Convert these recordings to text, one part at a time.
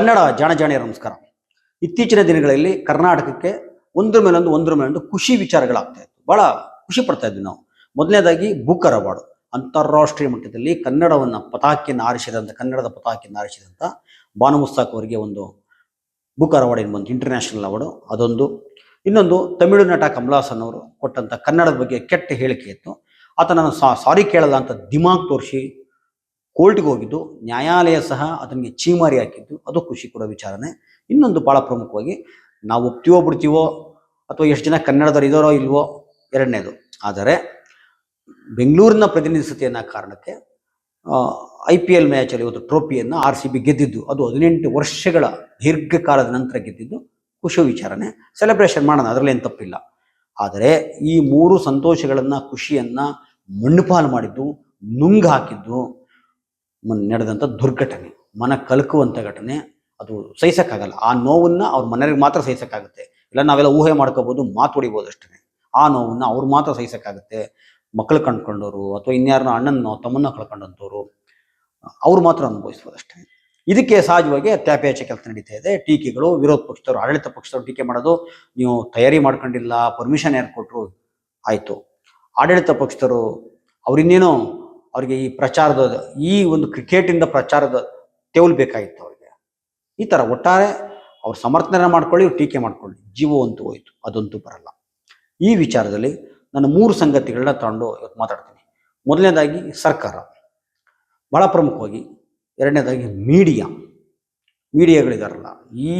ಕನ್ನಡ ಜಾಣ ಜಾಣಿಯರ ನಮಸ್ಕಾರ. ಇತ್ತೀಚಿನ ದಿನಗಳಲ್ಲಿ ಕರ್ನಾಟಕಕ್ಕೆ ಒಂದ್ರ ಮೇಲೊಂದು ಒಂದ್ರ ಮೇಲೊಂದು ಖುಷಿ ವಿಚಾರಗಳಾಗ್ತಾ ಇತ್ತು. ಬಹಳ ಖುಷಿ ಪಡ್ತಾ ಇದ್ವಿ ನಾವು. ಮೊದಲನೇದಾಗಿ ಬೂಕರ್ ಅವಾರ್ಡ್. ಅಂತಾರಾಷ್ಟ್ರೀಯ ಮಟ್ಟದಲ್ಲಿ ಕನ್ನಡವನ್ನ ಪತಾಕಿಯನ್ನು ಆರಿಸಿದಂಥ ಕನ್ನಡದ ಪತಾಕಿಯನ್ನು ಆರಿಸಿದಂಥ ಬಾನು ಮುಸ್ತಾಕ್ ಅವರಿಗೆ ಒಂದು ಬೂಕರ್ ಅವಾರ್ಡ್ ಏನು ಬಂತು ಇಂಟರ್ನ್ಯಾಷನಲ್ ಅವಾರ್ಡು. ಅದೊಂದು. ಇನ್ನೊಂದು ತಮಿಳು ನಟ ಕಮಲಾಸನ್ ಅವರು ಕೊಟ್ಟಂತ ಕನ್ನಡದ ಬಗ್ಗೆ ಕೆಟ್ಟ ಹೇಳಿಕೆ ಇತ್ತು. ಆತನನ್ನು ಸಾರಿ ಕೇಳಲ್ಲ ಅಂತ ದಿಮಾಗ್ ತೋರಿಸಿ ಕೋರ್ಟ್ಗೆ ಹೋಗಿದ್ದು, ನ್ಯಾಯಾಲಯ ಸಹ ಅದನಿಗೆ ಚೀಮಾರಿ ಹಾಕಿದ್ದು, ಅದು ಖುಷಿ ಕೊಡೋ ವಿಚಾರನೆ. ಇನ್ನೊಂದು ಭಾಳ ಪ್ರಮುಖವಾಗಿ, ನಾವು ಒಪ್ತೀವೋ ಬಿಡ್ತೀವೋ, ಅಥವಾ ಎಷ್ಟು ಜನ ಕನ್ನಡದವರು ಇದಾರೋ ಇಲ್ವೋ, ಎರಡನೇದು. ಆದರೆ, ಬೆಂಗಳೂರಿನ ಪ್ರತಿನಿಧಿಸುತ್ತೆ ಅನ್ನೋ ಕಾರಣಕ್ಕೆ ಐ ಪಿ ಎಲ್ ಮ್ಯಾಚಲ್ಲಿ ಇವತ್ತು ಟ್ರೋಫಿಯನ್ನು ಆರ್ ಸಿ ಬಿ ಗೆದ್ದಿದ್ದು, ಅದು ಹದಿನೆಂಟು ವರ್ಷಗಳ ದೀರ್ಘಕಾಲದ ನಂತರ ಗೆದ್ದಿದ್ದು ಖುಷಿ ವಿಚಾರಣೆ ಸೆಲೆಬ್ರೇಷನ್ ಮಾಡೋಣ, ಅದರಲ್ಲಿ ಏನು ತಪ್ಪಿಲ್ಲ. ಆದರೆ, ಈ ಮೂರು ಸಂತೋಷಗಳನ್ನು, ಖುಷಿಯನ್ನು ಮಣ್ಣುಪಾಲು ಮಾಡಿದ್ದು, ನುಂಗ್ ಹಾಕಿದ್ದು ನಡೆದಂಥ ದುರ್ಘಟನೆ, ಮನ ಕಲಕುವಂಥ ಘಟನೆ, ಅದು ಸಹಿಸೋಕ್ಕಾಗಲ್ಲ. ಆ ನೋವನ್ನ ಅವ್ರ ಮನೆಯವ್ರಿಗೆ ಮಾತ್ರ ಸಹಿಸೋಕ್ಕಾಗುತ್ತೆ. ಇಲ್ಲ ನಾವೆಲ್ಲ ಊಹೆ ಮಾಡ್ಕೋಬೋದು, ಮಾತು ಹೊಡಿಬೋದು ಅಷ್ಟೇ. ಆ ನೋವನ್ನ ಅವ್ರು ಮಾತ್ರ ಸಹಿಸೋಕ್ಕಾಗುತ್ತೆ. ಮಕ್ಕಳು ಕಂಡುಕೊಂಡವರು ಅಥವಾ ಇನ್ಯಾರನ್ನ ಅಣ್ಣನ ತಮ್ಮನ್ನ ಕಳ್ಕೊಂಡಂಥವ್ರು, ಅವ್ರು ಮಾತ್ರ ಅನುಭವಿಸ್ಬೋದು ಅಷ್ಟೇ. ಇದಕ್ಕೆ ಸಹಜವಾಗಿ ತ್ಯಾಪೇಚ ಕೆಲಸ ನಡೀತಾ ಇದೆ. ಟೀಕೆಗಳು, ವಿರೋಧ ಪಕ್ಷದವರು, ಆಡಳಿತ ಪಕ್ಷದವರು ಟೀಕೆ ಮಾಡೋದು ನೀವು ತಯಾರಿ ಮಾಡ್ಕೊಂಡಿಲ್ಲ, ಪರ್ಮಿಷನ್ ಯಾರು ಕೊಟ್ಟರು ಆಯಿತು. ಆಡಳಿತ ಪಕ್ಷದವರು ಅವ್ರಿನ್ನೇನೋ ಅವ್ರಿಗೆ ಈ ಪ್ರಚಾರದ, ಈ ಒಂದು ಕ್ರಿಕೆಟಿಂದ ಪ್ರಚಾರದ ತೆವಲ್ ಬೇಕಾಗಿತ್ತು ಅವ್ರಿಗೆ. ಈ ಥರ ಒಟ್ಟಾರೆ ಅವ್ರು ಸಮರ್ಥನೆ ಮಾಡ್ಕೊಳ್ಳಿ ಟೀಕೆ ಮಾಡ್ಕೊಳ್ಳಿ. ಜೀವ ಅಂತೂ ಹೋಯ್ತು, ಅದಂತೂ ಬರಲ್ಲ. ಈ ವಿಚಾರದಲ್ಲಿ ನಾನು ಮೂರು ಸಂಗತಿಗಳನ್ನ ತಗೊಂಡು ಇವತ್ತು ಮಾತಾಡ್ತೀನಿ. ಮೊದಲನೇದಾಗಿ ಸರ್ಕಾರ, ಬಹಳ ಪ್ರಮುಖವಾಗಿ, ಎರಡನೇದಾಗಿ ಮೀಡಿಯಾ. ಮೀಡಿಯಾಗಳಿದಾರಲ್ಲ, ಈ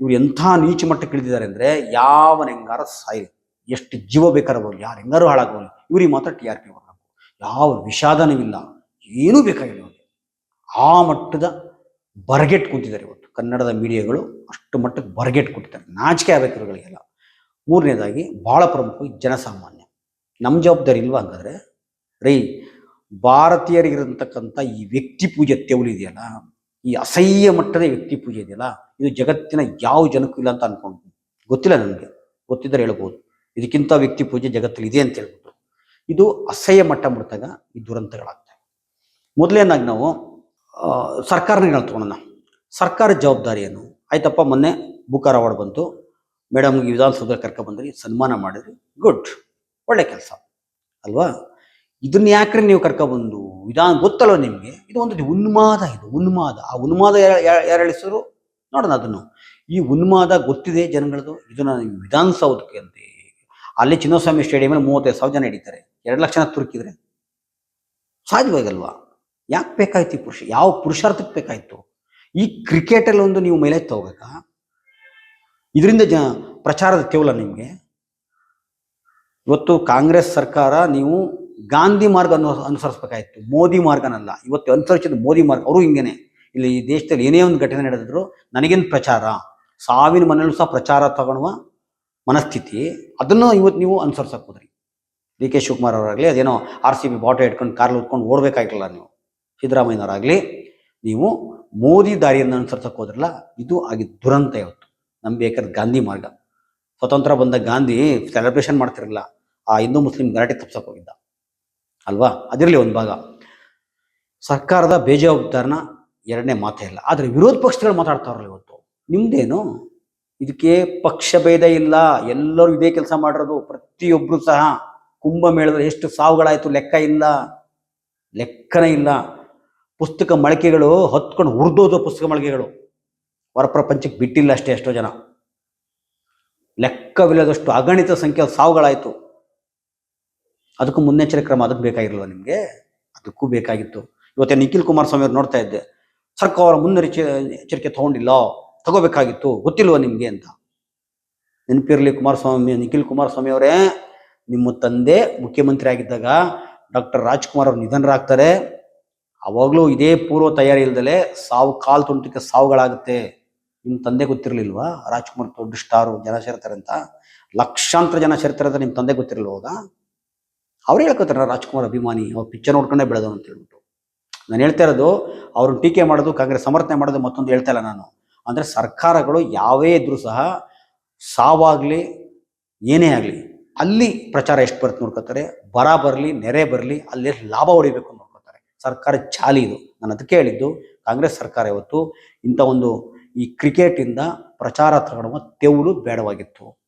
ಇವ್ರು ಎಂಥ ನೀಚ ಮಟ್ಟಕ್ಕೆ ಇಳಿದಿದ್ದಾರೆ ಅಂದರೆ ಯಾವ ಹೆಂಗಾರ ಸಾಯಿ ಎಷ್ಟು ಜೀವ ಬೇಕಾದ್ರೆ ಹೋಗ್ಲಿ ಯಾರು ಹೆಂಗಾರು ಹಾಳಾಗೋಗ್ಲಿ ಇವ್ರಿಗೆ ಮಾತ್ರ ಟಿ ಆರ್ ಪಿ ಯಾವ ವಿಷಾದನವಿಲ್ಲ, ಏನೂ ಬೇಕಾಗಿಲ್ಲ ಆ ಮಟ್ಟದ ಬರಗೆಟ್ ಕೂತಿದ್ದಾರೆ ಇವತ್ತು. ಕನ್ನಡದ ಮೀಡಿಯಾಗಳು ಅಷ್ಟು ಮಟ್ಟಕ್ಕೆ ಬರಗೆಟ್ ಕೊಟ್ಟಿದ್ದಾರೆ. ನಾಚಿಕೆ ಆಗಬೇಕು ಮೂರನೇದಾಗಿ ಭಾಳ ಪ್ರಮುಖ ಜನಸಾಮಾನ್ಯ. ನಮ್ಮ ಜವಾಬ್ದಾರಿ ಇಲ್ವಾ ಹಂಗಾದ್ರೆ? ರೈ, ಭಾರತೀಯರಿಗಿರತಕ್ಕಂಥ ಈ ವ್ಯಕ್ತಿ ಪೂಜೆ ತೆವಲಿದೆಯಲ್ಲ ಈ ಅಸಹ್ಯ ಮಟ್ಟದ ವ್ಯಕ್ತಿ ಪೂಜೆ ಇದೆಯಲ್ಲ, ಇದು ಜಗತ್ತಿನ ಯಾವ ಜನಕ್ಕೂ ಇಲ್ಲ ಅಂತ ಅನ್ಕೊಂಡು ಗೊತ್ತಿಲ್ಲ ನನಗೆ. ಗೊತ್ತಿದ್ದರೆ ಹೇಳ್ಬೋದು. ಇದಕ್ಕಿಂತ ವ್ಯಕ್ತಿ ಪೂಜೆ ಜಗತ್ತಲ್ಲಿ ಇದೆ ಅಂತ ಹೇಳ್ಬಿಟ್ಟು ಇದು ಅಸಹ್ಯ ಮಟ್ಟ ಮುಟ್ಟಿದಾಗ ಈ ದುರಂತಗಳಾಗ್ತವೆ. ಮೊದಲೇನಾಗಿ ನಾವು ಸರ್ಕಾರನ ತಗೊಳ್ಳೋಣ ಸರ್ಕಾರದ ಜವಾಬ್ದಾರಿ ಏನು ಆಯ್ತಪ್ಪ, ಮೊನ್ನೆ ಬುಕಾರ ಅವಾರ್ಡ್ ಬಂತು. ಮೇಡಮ್ಗೆ ವಿಧಾನಸೌಧ ಕರ್ಕೊಬಂದ್ರಿ ಸನ್ಮಾನ ಮಾಡಿದ್ರಿ, ಗುಡ್, ಒಳ್ಳೆ ಕೆಲಸ. ಅಲ್ವಾ? ಇದನ್ನ ಯಾಕ್ರೆ ನೀವು ಕರ್ಕೊಬಂದು ವಿಧಾನ ಗೊತ್ತಲ್ವ ನಿಮಗೆ? ಇದು ಒಂದು ಉನ್ಮಾದ ಇದು, ಉನ್ಮಾದ. ಆ ಉನ್ಮಾದ ಯಾರು ನೋಡೋಣ ಅದನ್ನು. ಈ ಉನ್ಮಾದ ಗೊತ್ತಿದೆ ಜನಗಳದು ಇದನ್ನ ವಿಧಾನಸೌಧಕ್ಕೆ ಅಂತ, ಅಲ್ಲಿ ಚಿನ್ನಸ್ವಾಮಿ ಸ್ಟೇಡಿಯಮಲ್ಲಿ ಮೂವತ್ತೈದು ಸಾವಿರ ಜನ ಹಿಡಿತಾರೆ. ಎರಡು ಲಕ್ಷ ತುರುಕಿದ್ರೆ ಸಾಧ್ಯವಾಗಲ್ವಾ? ಯಾಕೆ ಬೇಕಾಯ್ತು ಪುರುಷ? ಯಾವ ಪುರುಷಾರ್ಥಕ್ಕೆ ಬೇಕಾಯಿತು? ಈ ಕ್ರಿಕೆಟಲ್ಲಿ ಒಂದು ನೀವು ಮೇಲೆ ತಗೋಬೇಕಾ? ಇದರಿಂದ ಜ ಪ್ರಚಾರದ ಕೇವಲ ನಿಮಗೆ. ಇವತ್ತು ಕಾಂಗ್ರೆಸ್ ಸರ್ಕಾರ ನೀವು ಗಾಂಧಿ ಮಾರ್ಗ ಅನುಸರಿಸಬೇಕಾಯಿತು. ಮೋದಿ ಮಾರ್ಗನಲ್ಲ. ಇವತ್ತು ಅನುಸರಿಸಿದ ಮೋದಿ ಮಾರ್ಗ ಅವರು ಹಿಂಗೇನೆ. ಇಲ್ಲಿ ಈ ದೇಶದಲ್ಲಿ ಏನೇ ಒಂದು ಘಟನೆ ನಡೆದಿದ್ರು ನನಗೇನು ಪ್ರಚಾರ? ಸಾವಿನ ಮನೆಯಲ್ಲೂ ಸಹ ಪ್ರಚಾರ ತಗೊಳ್ಳುವ ಮನಸ್ಥಿತಿ. ಅದನ್ನು ಇವತ್ತು ನೀವು ಅನುಸರಿಸಕ್ಕೆ ಹೋದ್ರಿ. ಡಿ ಕೆ ಶಿವಕುಮಾರ್ ಅವರಾಗಲಿ, ಅದೇನೋ ಆರ್ ಸಿ ಬಿ ಬಾಟೆ ಇಟ್ಕೊಂಡು ಕಾರ್ ಉತ್ಕೊಂಡು ಓಡಬೇಕಾಗಿಲ್ಲ ನೀವು. ಸಿದ್ದರಾಮಯ್ಯನವರಾಗಲಿ, ನೀವು ಮೋದಿ ದಾರಿಯನ್ನು ಅನುಸರಿಸಕ್ಕೆ ಹೋದ್ರಲ್ಲ, ಇದು ಆಗಿ ದುರಂತ ಇವತ್ತು. ಬೇಕಾದ್ರೆ ಗಾಂಧಿ ಮಾರ್ಗ. ಸ್ವತಂತ್ರ ಬಂದ ಗಾಂಧಿ ಸೆಲೆಬ್ರೇಷನ್ ಮಾಡ್ತಿರಲಿಲ್ಲ. ಆ ಹಿಂದೂ ಮುಸ್ಲಿಂ ಗಲಾಟೆ ತಪ್ಸಕ್ಕೆ ಹೋಗಿದ್ದ. ಅಲ್ವಾ? ಅದಿರಲಿ ಒಂದು ಭಾಗ. ಸರ್ಕಾರದ ಬೇಜವಾಬ್ದಾರನ ಎರಡನೇ ಮಾತೇ ಇಲ್ಲ. ಆದರೆ ವಿರೋಧ ಪಕ್ಷಗಳು ಮಾತಾಡ್ತಾವ್ರಲ್ಲ ಇವತ್ತು. ನಿಮ್ದೇನು? ಇದಕ್ಕೆ ಪಕ್ಷ ಭೇದ ಇಲ್ಲ. ಎಲ್ಲರೂ ಇದೇ ಕೆಲಸ ಮಾಡಿರೋದು. ಪ್ರತಿಯೊಬ್ಬರು ಸಹ ಕುಂಭಮೇಳದಲ್ಲಿ ಎಷ್ಟು ಸಾವುಗಳಾಯಿತು, ಲೆಕ್ಕ ಇಲ್ಲ, ಲೆಕ್ಕನೇ ಇಲ್ಲ. ಪುಸ್ತಕ ಮಳಿಕೆಗಳು ಹೊತ್ಕೊಂಡು ಹುರಿದೋದು ಪುಸ್ತಕ ಮಳಿಗೆಗಳು. ಹೊರ ಪ್ರಪಂಚಕ್ಕೆ ಬಿಟ್ಟಿಲ್ಲ ಅಷ್ಟೇ ಎಷ್ಟೋ ಜನ. ಲೆಕ್ಕವಿಲ್ಲದಷ್ಟು ಅಗಣಿತ ಸಂಖ್ಯೆ ಸಾವುಗಳಾಯಿತು. ಅದಕ್ಕೂ ಮುನ್ನೆಚ್ಚರಿಕೆ ಕ್ರಮ, ಅದಕ್ಕೆ ಬೇಕಾಗಿರಲ್ಲ ನಿಮಗೆ? ಅದಕ್ಕೂ ಬೇಕಾಗಿತ್ತು. ಇವತ್ತೇ ನಿಖಿಲ್ ಕುಮಾರಸ್ವಾಮಿ ಅವ್ರು ನೋಡ್ತಾ ಇದ್ದೆ. ಸರ್ಕಾರ ಮುನ್ನೆಚ್ಚ ಎಚ್ಚರಿಕೆ ತಗೊಂಡಿಲ್ಲ, ತಗೋಬೇಕಾಗಿತ್ತು, ಗೊತ್ತಿಲ್ವ ನಿಮಗೆ ಅಂತ? ನೆನಪಿರಲಿ ಕುಮಾರಸ್ವಾಮಿ ನಿಖಿಲ್ ಕುಮಾರಸ್ವಾಮಿ ಅವರೇ. ನಿಮ್ಮ ತಂದೆ ಮುಖ್ಯಮಂತ್ರಿ ಆಗಿದ್ದಾಗ ಡಾಕ್ಟರ್ ರಾಜ್ಕುಮಾರ್ ಅವರು ನಿಧನರಾಗ್ತಾರೆ. ಅವಾಗಲೂ ಇದೇ ಪೂರ್ವ ತಯಾರಿ ಇಲ್ದಲೆ ಸಾವು, ಕಾಲು ತುಂಟಕ್ಕೆ ಸಾವುಗಳಾಗುತ್ತೆ. ನಿಮ್ಮ ತಂದೆ ಗೊತ್ತಿರಲಿಲ್ವಾ? ರಾಜ್ಕುಮಾರ್ ದೊಡ್ಡ ಸ್ಟಾರು ಜನ ಸೇರ್ತಾರೆ ಅಂತ. ಲಕ್ಷಾಂತರ ಜನ ಸೇರ್ತಾರೆ ಅಂತ ನಿಮ್ಮ ತಂದೆ ಗೊತ್ತಿರಲಿಲ್ಲ ಗೊತ್ತಿರಲಿಲ್ವಾಗ ಅವ್ರು ಹೇಳ್ಕೊತಾರೆ ರಾಜ್ಕುಮಾರ್ ಅಭಿಮಾನಿ ಅವ್ರು ಪಿಕ್ಚರ್ ನೋಡ್ಕೊಂಡೇ ಬೆಳೆದು ಅಂತ ಹೇಳ್ಬಿಟ್ಟು. ನಾನು ಹೇಳ್ತಾ ಇರೋದು, ಅವ್ರನ್ನ ಟೀಕೆ ಮಾಡೋದು, ಕಾಂಗ್ರೆಸ್ ಸಮರ್ಥನೆ ಮಾಡೋದು ಮತ್ತೊಂದು ಹೇಳ್ತಾ ಇಲ್ಲ ನಾನು. ಅಂದರೆ ಸರ್ಕಾರಗಳು ಯಾವೇ ಇದ್ರೂ ಸಹ ಸಾವಾಗಲಿ, ಏನೇ ಆಗಲಿ ಅಲ್ಲಿ ಪ್ರಚಾರ ಎಷ್ಟು ಬರುತ್ತೆ ನೋಡ್ಕೋತಾರೆ? ಬರ ಬರಲಿ, ನೆರೆ ಬರಲಿ, ಅಲ್ಲಿ ಎಷ್ಟು ಲಾಭ ಹೊಡಿಬೇಕು ನೋಡ್ಕೋತಾರೆ. ಸರ್ಕಾರ ಚಾಲಿ ಇದು. ನಾನು ಅದಕ್ಕೆ ಹೇಳಿದ್ದು, ಕಾಂಗ್ರೆಸ್ ಸರ್ಕಾರ ಇವತ್ತು ಇಂಥ ಒಂದು ಈ ಕ್ರಿಕೆಟಿಂದ ಪ್ರಚಾರ ತಗೊಳ್ಳುವ ತೆವಲು ಬೇಡವಾಗಿತ್ತು.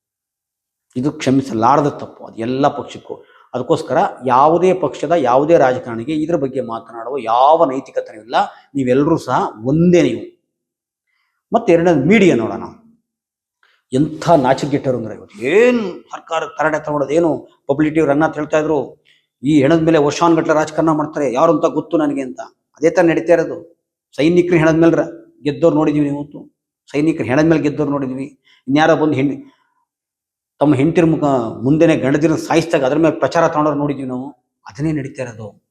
ಇದು ಕ್ಷಮಿಸಲಾರದ ತಪ್ಪು. ಅದು ಎಲ್ಲ ಪಕ್ಷಕ್ಕೂ. ಅದಕ್ಕೋಸ್ಕರ ಯಾವುದೇ ಪಕ್ಷದ ಯಾವುದೇ ರಾಜಕಾರಣಿಗೆ ಇದ್ರ ಬಗ್ಗೆ ಮಾತನಾಡುವ ಯಾವ ನೈತಿಕತೆ ಇಲ್ಲ. ನೀವೆಲ್ಲರೂ ಸಹ ಒಂದೇ ನೀವು. ಮತ್ತೆ ಎರಡನೇದು ಮೀಡಿಯಾ ನೋಡೋಣ. ಎಂಥ ನಾಚಿಕೆಟ್ಟರು ಅಂದ್ರೆ ಇವತ್ತು? ಏನು ಸರ್ಕಾರ ತರಡೆ ತಗೊಳ್ಳೋದು ಏನು ಪಬ್ಲಿಟಿ ಇವ್ರು ಅನ್ನ ಹೇಳ್ತಾ ಇದ್ರು? ಈ ಹೆಣದ ಮೇಲೆ ವರ್ಷಾನ್ ಗಟ್ಟಲೆ ರಾಜಕಾರಣ ಮಾಡ್ತಾರೆ. ಯಾರು ಅಂತ ಗೊತ್ತು ನನಗೆ ಅಂತ. ಅದೇ ತರ ನಡೀತಾ ಇರೋದು. ಸೈನಿಕರು ಹೆಣದ ಮೇಲೆ ಗೆದ್ದವ್ರು ನೋಡಿದೀವಿ ಇವತ್ತು. ಸೈನಿಕರು ಹೆಣದ ಮೇಲೆ ಗೆದ್ದವ್ರು ನೋಡಿದ್ವಿ. ಇನ್ಯಾರೋ ಬಂದು ಹೆಣ್ಣು ತಮ್ಮ ಹೆಂಡತಿರ ಮುಖ ಮುಂದೆನೆ ಗಂಡದಿರ ಸಾಯಿಸಿದಾಗ ಅದ್ರ ಮೇಲೆ ಪ್ರಚಾರ ತಗೊಂಡವ್ರು ನೋಡಿದ್ವಿ ನಾವು. ಅದನ್ನೇ ನಡೀತಾ ಇರೋದು.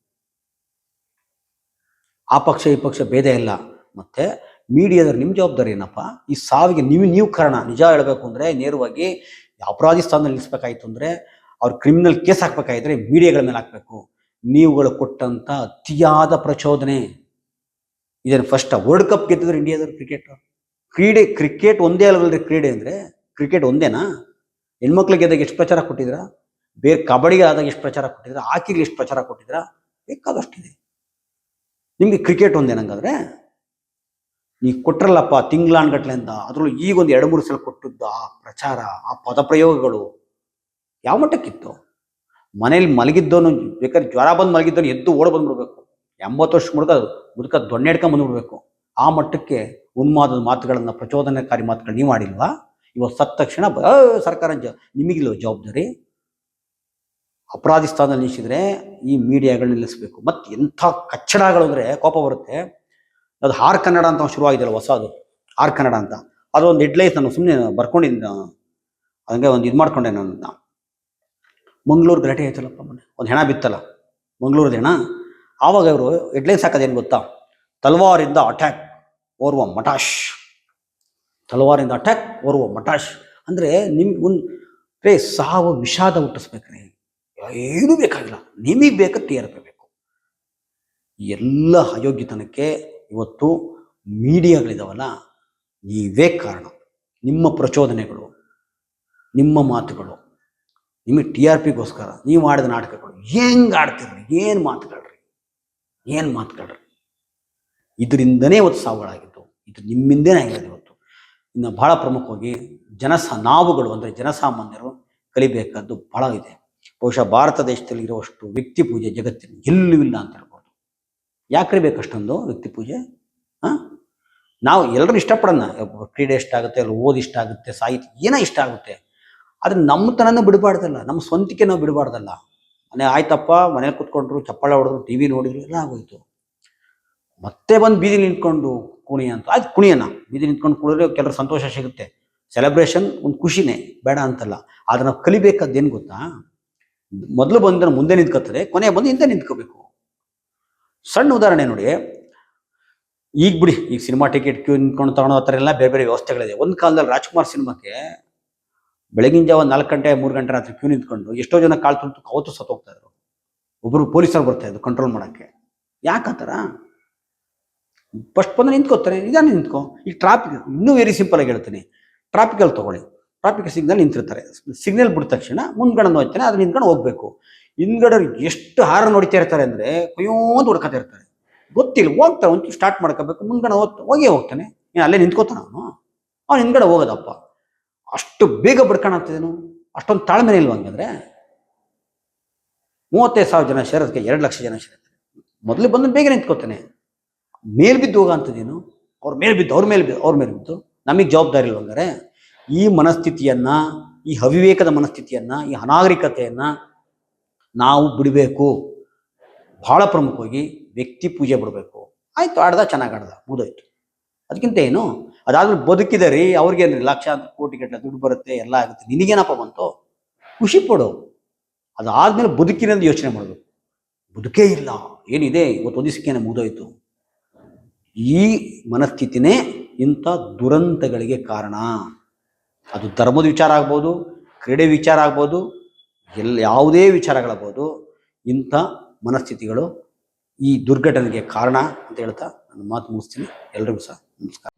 ಆ ಪಕ್ಷ ಈ ಪಕ್ಷ ಭೇದ ಇಲ್ಲ. ಮತ್ತೆ ಮೀಡಿಯಾದವ್ರು ನಿಮ್ಮ ಜವಾಬ್ದಾರಿ ಏನಪ್ಪ? ಈ ಸಾವಿಗೆ ನೀವು ನೀವು ಕಾರಣ. ನಿಜ ಹೇಳಬೇಕು ಅಂದರೆ ನೇರವಾಗಿ ಅಪರಾಧಿ ಸ್ಥಾನದಲ್ಲಿ ನಿಲ್ಲಿಸ್ಬೇಕಾಯ್ತು ಅಂದರೆ ಅವ್ರು ಕ್ರಿಮಿನಲ್ ಕೇಸ್ ಹಾಕ್ಬೇಕಾಗಿದ್ರೆ ಮೀಡಿಯಾಗಳ ಮೇಲೆ ಹಾಕಬೇಕು. ನೀವುಗಳು ಕೊಟ್ಟಂಥ ಅತಿಯಾದ ಪ್ರಚೋದನೆ. ಇದನ್ನು ಫಸ್ಟ್ ವರ್ಲ್ಡ್ ಕಪ್ ಗೆದ್ದಿದ್ರು ಇಂಡಿಯಾದವ್ರು ಕ್ರಿಕೆಟ್ ಕ್ರೀಡೆ ಕ್ರಿಕೆಟ್ ಒಂದೇ ಅಲ್ಲವಲ್ರಿ ಕ್ರೀಡೆ ಅಂದರೆ ಕ್ರಿಕೆಟ್ ಒಂದೇನಾ? ಹೆಣ್ಮಕ್ಳಿಗೆ ಗೆದ್ದಾಗ ಎಷ್ಟು ಪ್ರಚಾರ ಕೊಟ್ಟಿದ್ರ ಬೇರೆ ಕಬಡ್ಡಿಗೆ ಆದಾಗ ಎಷ್ಟು ಪ್ರಚಾರ ಕೊಟ್ಟಿದ್ರ ಹಾಕಿಗೆ ಎಷ್ಟು ಪ್ರಚಾರ ಕೊಟ್ಟಿದ್ರ ಬೇಕಾದಷ್ಟಿದೆ. ನಿಮಗೆ ಕ್ರಿಕೆಟ್ ಒಂದೇನಂಗಾದ್ರೆ ನೀವು ಕೊಟ್ರಲ್ಲಪ್ಪ ತಿಂಗ್ಳಾನ್ಗಟ್ಲೆ ಅಂತ ಅದ್ರಲ್ಲೂ ಈಗ ಒಂದು ಎರಡು ಮೂರು ಸಲ ಕೊಟ್ಟಿದ್ದ ಆ ಪ್ರಚಾರ, ಆ ಪದಪ್ರಯೋಗಗಳು ಯಾವ ಮಟ್ಟಕ್ಕಿತ್ತು? ಮನೇಲಿ ಮಲಗಿದ್ದವನು, ಬೇಕಾದ್ರೆ ಜ್ವರ ಬಂದು ಮಲಗಿದ್ದವನು ಎದ್ದು ಓಡ ಬಂದ್ಬಿಡ್ಬೇಕು. ಎಂಬತ್ತು ವರ್ಷ ಮುಡ್ಕ ಮುದುಕ ದೊಣ್ಣೆ ಹಿಡ್ಕೊಂಡ್ ಬಂದ್ಬಿಡ್ಬೇಕು. ಆ ಮಟ್ಟಕ್ಕೆ ಉನ್ಮಾದದ ಮಾತುಗಳನ್ನು, ಪ್ರಚೋದನಕಾರಿ ಮಾತುಗಳು ನೀವು ಮಾಡಿಲ್ವಾ? ಇವತ್ತು ಸತ್ತ ತಕ್ಷಣ ಸರ್ಕಾರ ಜ ನಿಮಗಿಲ್ಲ ಜವಾಬ್ದಾರಿ? ಅಪರಾಧಿ ಸ್ಥಾನದಲ್ಲಿ ನಿಲ್ಲಿಸಿದ್ರೆ ಈ ಮೀಡಿಯಾಗಳು ನಿಲ್ಲಿಸಬೇಕು. ಮತ್ತೆ ಎಂಥ ಕಚ್ಚಡಗಳು ಕೋಪ ಬರುತ್ತೆ. ಅದು ಹಾರ್ ಕನ್ನಡ ಅಂತ ಶುರುವಾಗಿದೆಯಲ್ಲ ಹೊಸದು. ಹಾರ್ ಕನ್ನಡ ಅಂತ. ಅದು ಒಂದು ಹೆಡ್ಲೈನ್ಸ್ ನಾನು ಸುಮ್ಮನೆ ಬರ್ಕೊಂಡಿದ್ದ. ಹಂಗೆ ಒಂದು ಇದು ಮಾಡ್ಕೊಂಡೆ ನಾನು ಮಂಗ್ಳೂರು ಗಲಾಟೆ ಆಯ್ತಲ್ಲಪ್ಪ ಮೊನ್ನೆ ಒಂದು ಹೆಣ ಬಿತ್ತಲ್ಲ. ಮಂಗಳೂರದ ಹೆಣ. ಆವಾಗ ಅವರು ಹೆಡ್ಲೈನ್ಸ್ ಹಾಕೋದೇನು ಗೊತ್ತಾ? ತಲವಾರಿಂದ ಅಟ್ಯಾಕ್ ಓರ್ವ ಮಟಾಶ್. ತಲವಾರಿಂದ ಅಟ್ಯಾಕ್ ಓರ್ವ ಮಟಾಶ್. ಅಂದರೆ ನಿಮ್ಗೆ ಒಂದು ರೇ, ಸಾವು, ವಿಷಾದ ಹುಟ್ಟಿಸ್ಬೇಕ್ರಿ. ಏನೂ ಬೇಕಾಗಿಲ್ಲ. ನಿಮಗೆ ಬೇಕಾದ ಟಿ ಬೇಕು. ಎಲ್ಲ ಅಯೋಗ್ಯತನಕ್ಕೆ ಇವತ್ತು ಮೀಡಿಯಾಗಳಿದಾವಲ್ಲ, ನೀವೇ ಕಾರಣ. ನಿಮ್ಮ ಪ್ರಚೋದನೆಗಳು, ನಿಮ್ಮ ಮಾತುಗಳು, ನಿಮಗೆ ಟಿ ಆರ್ ಪಿಗೋಸ್ಕರ ನೀವು ಆಡಿದ ನಾಟಕಗಳು, ಹೆಂಗೆ ಆಡ್ತಿರ್ರಿ ಏನು ಮಾತುಗಳ್ರಿ ಏನು ಮಾತುಗಳ್ರಿ. ಇದರಿಂದನೇ ಇವತ್ತು ಸಾವುಗಳಾಗಿದ್ದು ಇದು ನಿಮ್ಮಿಂದೇ ಆಗಿರೋದು ಇವತ್ತು. ಇನ್ನು ಭಾಳ ಪ್ರಮುಖವಾಗಿ ಜನಸ ನಾವುಗಳು ಅಂದರೆ ಜನಸಾಮಾನ್ಯರು ಕಲಿಬೇಕಾದ್ದು ಬಹಳ ಇದೆ. ಬಹುಶಃ ಭಾರತ ದೇಶದಲ್ಲಿ ಇರುವಷ್ಟು ವ್ಯಕ್ತಿ ಪೂಜೆ ಜಗತ್ತಿನ ಎಲ್ಲೂ ಇಲ್ಲ ಅಂತ ಹೇಳ್ಬೋದು. ಯಾಕ್ರಿ ಬೇಕು ಅಷ್ಟೊಂದು ವ್ಯಕ್ತಿ ಪೂಜೆ? ಹಾಂ ನಾವು ಎಲ್ಲರೂ ಇಷ್ಟಪಡೋಣ. ಕ್ರೀಡೆ ಇಷ್ಟ ಆಗುತ್ತೆ, ಅಲ್ಲಿ ಓದಿ ಇಷ್ಟ ಆಗುತ್ತೆ, ಸಾಹಿತ್ಯ ಏನೋ ಇಷ್ಟ ಆಗುತ್ತೆ. ಆದರೆ ನಮ್ಮತನನ ಬಿಡಬಾರ್ದಲ್ಲ, ನಮ್ಮ ಸ್ವಂತಿಕೆ ನಾವು ಬಿಡಬಾರ್ದಲ್ಲ. ಮನೆ ಆಯ್ತಪ್ಪ, ಮನೇಲಿ ಕೂತ್ಕೊಂಡ್ರು, ಚಪ್ಪಾಳೆ ಹೊಡೆದ್ರು, ಟಿ ವಿ ನೋಡಿದ್ರು, ಎಲ್ಲ ಆಗೋಯ್ತು. ಮತ್ತೆ ಬಂದು ಬೀದಿ ನಿಂತ್ಕೊಂಡು ಕುಣಿ ಅಂತ. ಆಯ್ತು, ಕುಣಿಯೋಣ. ಬೀದಿ ನಿಂತ್ಕೊಂಡು ಕುಣಿದ್ರೆ ಕೆಲವರು ಸಂತೋಷ ಸಿಗುತ್ತೆ. ಸೆಲೆಬ್ರೇಷನ್ ಒಂದು ಖುಷಿನೇ, ಬೇಡ ಅಂತಲ್ಲ. ಆದ್ರೆ ನಾವು ಕಲಿಬೇಕಾದ್ದೇನು ಗೊತ್ತಾ? ಮೊದಲು ಬಂದ್ರೆ ಮುಂದೆ ನಿಂತ್ಕೋತಾರೆ ಕೊನೆ ಬಂದು ಹಿಂದೆ ನಿಂತ್ಕೋಬೇಕು. ಸಣ್ಣ ಉದಾಹರಣೆ ನೋಡಿ. ಈಗ ಬಿಡಿ, ಈಗ ಸಿನಿಮಾ ಟಿಕೆಟ್ ಕ್ಯೂ ನಿಂತ್ಕೊಂಡು ತಗೊಳ್ಳೋ ಥರ ಎಲ್ಲ ಬೇರೆ ಬೇರೆ ವ್ಯವಸ್ಥೆಗಳಿದೆ. ಒಂದು ಕಾಲದಲ್ಲಿ ರಾಜ್ಕುಮಾರ್ ಸಿನಿಮಾಕ್ಕೆ ಬೆಳಗಿನ ಜಾವ ನಾಲ್ಕು ಗಂಟೆ, ಮೂರು ಗಂಟೆ ರಾತ್ರಿ ಕ್ಯೂ ನಿಂತ್ಕೊಂಡು ಎಷ್ಟೋ ಜನ ಕಾಳು ತುಳಿತು ಅವತ್ತು ಸತ್ತೋಗ್ತಾ ಇದ್ರು. ಒಬ್ಬರು ಪೊಲೀಸರು ಬರ್ತಾ ಇದ್ರು ಕಂಟ್ರೋಲ್ ಮಾಡೋಕ್ಕೆ. ಯಾಕೆ ಆ ಥರ? ಫಸ್ಟ್ ಬಂದು ನಿಂತ್ಕೋತಾರೆ ನಿಧಾನ ನಿಂತ್ಕೋ. ಈಗ ಟ್ರಾಫಿಕ್ ಇನ್ನೂ ವೆರಿ ಸಿಂಪಲ್ ಆಗಿ ಹೇಳ್ತೀನಿ. ಟ್ರಾಫಿಕಲ್ಲಿ ತಗೊಳ್ಳಿ. Traffic signal ನಿಂತಿರ್ತಾರೆ. ಸಿಗ್ನಲ್ ಬಿಟ್ಟ ತಕ್ಷಣ ಮುಂದ್ಗಡೆ ನೋಡ್ತಾನೆ ಅದ್ರ ನಿಂತ್ಕೊಂಡು ಹೋಗ್ಬೇಕು. ಹಿಂದ್ಗಡೆ ಎಷ್ಟು ಹಾರ ನೋಡ್ತಾ ಇರ್ತಾರೆ ಅಂದರೆ ಕೊಯ್ಯೋದು ಹುಡ್ಕತಾ ಇರ್ತಾರೆ. ಗೊತ್ತಿಲ್ಲ, ಹೋಗ್ತಾರೆ ಒಂದು ಸ್ಟಾರ್ಟ್ ಮಾಡ್ಕೋಬೇಕು ಮುಂದ್ಗಡೆ ಹೋಗ್ ಹೋಗೇ ಹೋಗ್ತಾನೆ. ಏನು ಅಲ್ಲೇ ನಿಂತ್ಕೋತಾನ ಅವನು? ಅವ್ನು ಹಿಂದ್ಗಡೆ ಹೋಗೋದಪ್ಪ. ಅಷ್ಟು ಬೇಗ ಬಿಡ್ಕೊಳತ್ತೇನು ಅಷ್ಟೊಂದು ತಾಳ್ಮೆ ಇಲ್ವ ಹಂಗಂದ್ರೆ ಮೂವತ್ತೈದು ಸಾವಿರ ಜನ ಸೇರೋದಕ್ಕೆ ಎರಡು ಲಕ್ಷ ಜನ ಸೇರುತ್ತೆ ಮೊದಲು ಬಂದು ಬೇಗ ನಿಂತ್ಕೋತಾನೆ. ಮೇಲ್ ಬಿದ್ದು ಹೋಗಂಥದ್ದೇನು ಅವ್ರ ಮೇಲೆ ಬಿದ್ದು, ಅವ್ರ ಮೇಲೆ ಬಿದ್ದು, ಅವ್ರ ಮೇಲೆ ಬಿದ್ದು. ನಮಗೆ ಜವಾಬ್ದಾರಿ ಇಲ್ವಂಗಾರೆ ಈ ಮನಸ್ಥಿತಿಯನ್ನ, ಈ ಅವಿವೇಕದ ಮನಸ್ಥಿತಿಯನ್ನ, ಈ ಅನಾಗರಿಕತೆಯನ್ನು ನಾವು ಬಿಡಬೇಕು. ಬಹಳ ಪ್ರಮುಖವಾಗಿ ವ್ಯಕ್ತಿ ಪೂಜೆ ಬಿಡಬೇಕು. ಆಯಿತು, ಆಡ್ದ, ಚೆನ್ನಾಗಿ ಆಡ್ದ, ಮುಗಿದೋಯ್ತು. ಅದಕ್ಕಿಂತ ಏನು, ಅದಾದ್ರೂ ಬದುಕಿದೆ ರೀ ಅವ್ರಿಗೇನು ಲಕ್ಷಾಂತರ ಕೋಟಿ ಗಟ್ಟಲೆ ದುಡ್ಡು ಬರುತ್ತೆ, ಎಲ್ಲ ಆಗುತ್ತೆ, ನಿನಗೇನಪ್ಪ ಬಂತು? ಖುಷಿ ಪಡು. ಅದಾದ್ಮೇಲೆ ಬದುಕಿನಂದು ಯೋಚನೆ ಮಾಡಬೇಕು. ಬದುಕೇ ಇಲ್ಲ, ಏನಿದೆ ಇವತ್ತು ಒದಿಸಿಕೇನೆ ಮುಗಿದೋಯ್ತು. ಈ ಮನಸ್ಥಿತಿನೇ ಇಂಥ ದುರಂತಗಳಿಗೆ ಕಾರಣ. ಅದು ಧರ್ಮದ ವಿಚಾರ ಆಗ್ಬೋದು, ಕ್ರೀಡೆ ವಿಚಾರ ಆಗ್ಬೋದು, ಎಲ್ಲ, ಯಾವುದೇ ವಿಚಾರಗಳಾಗ್ಬೋದು ಇಂಥ ಮನಸ್ಥಿತಿಗಳು ಈ ದುರ್ಘಟನೆಗೆ ಕಾರಣ ಅಂತ ಹೇಳ್ತಾ ನನ್ನ ಮಾತು ಮುಗಿಸ್ತೀನಿ. ಎಲ್ರಿಗೂ ಸಹ ನಮಸ್ಕಾರ.